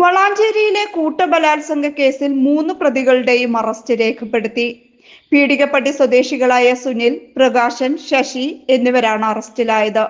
വളാഞ്ചേരിയിലെ കൂട്ടബലാത്സംഗ കേസിൽ മൂന്ന് പ്രതികളുടെയും അറസ്റ്റ് രേഖപ്പെടുത്തി. പീഡികപ്പട്ടി സ്വദേശികളായ സുനിൽ പ്രകാശൻ ശശി എന്നിവരാണ് അറസ്റ്റിലായത്.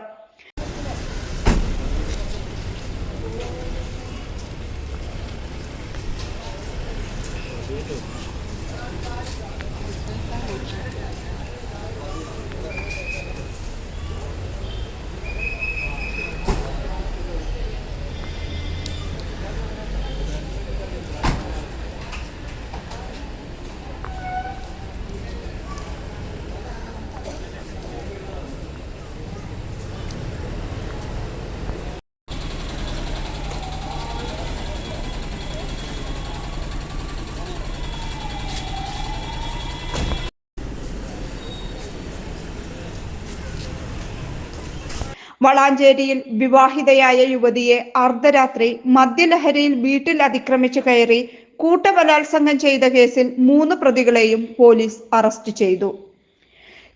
വളാഞ്ചേരിയിൽ വിവാഹിതയായ യുവതിയെ അർദ്ധരാത്രി മദ്യലഹരിയിൽ വീട്ടിൽ അതിക്രമിച്ചു കയറി കൂട്ടബലാത്സംഗം ചെയ്ത കേസിൽ മൂന്ന് പ്രതികളെയും പോലീസ് അറസ്റ്റ് ചെയ്തു.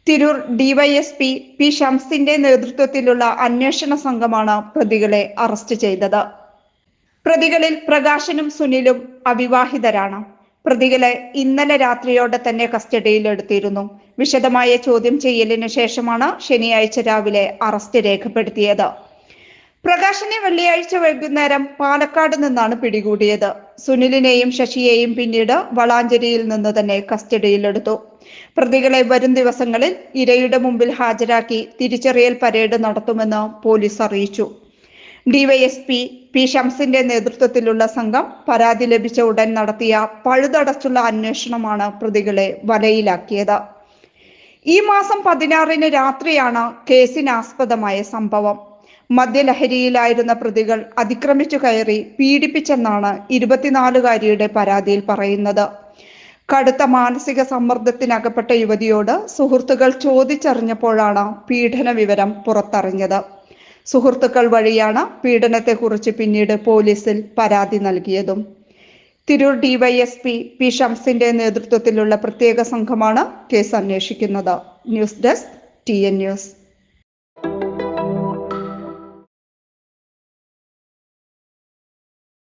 തിരൂർ ഡിവൈഎസ്പി പി ഷംസിന്റെ നേതൃത്വത്തിലുള്ള അന്വേഷണ സംഘമാണ് പ്രതികളെ അറസ്റ്റ് ചെയ്തത്. പ്രതികളിൽ പ്രകാശനും സുനിലും അവിവാഹിതരാണ്. പ്രതികളെ ഇന്നലെ രാത്രിയോടെ തന്നെ കസ്റ്റഡിയിൽ എടുത്തിരുന്നു. വിശദമായ ചോദ്യം ചെയ്യലിന് ശേഷമാണ് ശനിയാഴ്ച രാവിലെ അറസ്റ്റ് രേഖപ്പെടുത്തിയത്. പ്രകാശിനെ വെള്ളിയാഴ്ച വൈകുന്നേരം പാലക്കാട് നിന്നാണ് പിടികൂടിയത്. സുനിലിനെയും ശശിയെയും പിന്നീട് വളാഞ്ചേരിയിൽ നിന്ന് തന്നെ കസ്റ്റഡിയിലെടുത്തു പ്രതികളെ വരും ദിവസങ്ങളിൽ ഇരയുടെ മുമ്പിൽ ഹാജരാക്കി തിരിച്ചറിയൽ പരേഡ് നടത്തുമെന്ന് പോലീസ് അറിയിച്ചു. ഡിവൈഎസ്പി പി ഷംസിന്റെ നേതൃത്വത്തിലുള്ള സംഘം പരാതി ലഭിച്ച ഉടൻ നടത്തിയ പഴുതടച്ചുള്ള അന്വേഷണമാണ് പ്രതികളെ വലയിലാക്കിയത്. ഈ മാസം പതിനാറിന് രാത്രിയാണ് കേസിനാസ്പദമായ സംഭവം. മദ്യലഹരിയിലായിരുന്ന പ്രതികൾ അതിക്രമിച്ചു കയറി പീഡിപ്പിച്ചെന്നാണ് ഇരുപത്തിനാലുകാരിയുടെ പരാതിയിൽ പറയുന്നത്. കടുത്ത മാനസിക സമ്മർദ്ദത്തിനകപ്പെട്ട യുവതിയോട് സുഹൃത്തുക്കൾ ചോദിച്ചറിഞ്ഞപ്പോഴാണ് പീഡന വിവരം പുറത്തറിഞ്ഞത്. സുഹൃത്തുക്കൾ വഴിയാണ് പീഡനത്തെക്കുറിച്ച് പിന്നീട് പോലീസിൽ പരാതി നൽകിയതും. തിരൂർ ഡിവൈഎസ്പി പി ഷംസിന്റെ നേതൃത്വത്തിലുള്ള പ്രത്യേക സംഘമാണ് കേസ് അന്വേഷിക്കുന്നത്. News desk T N news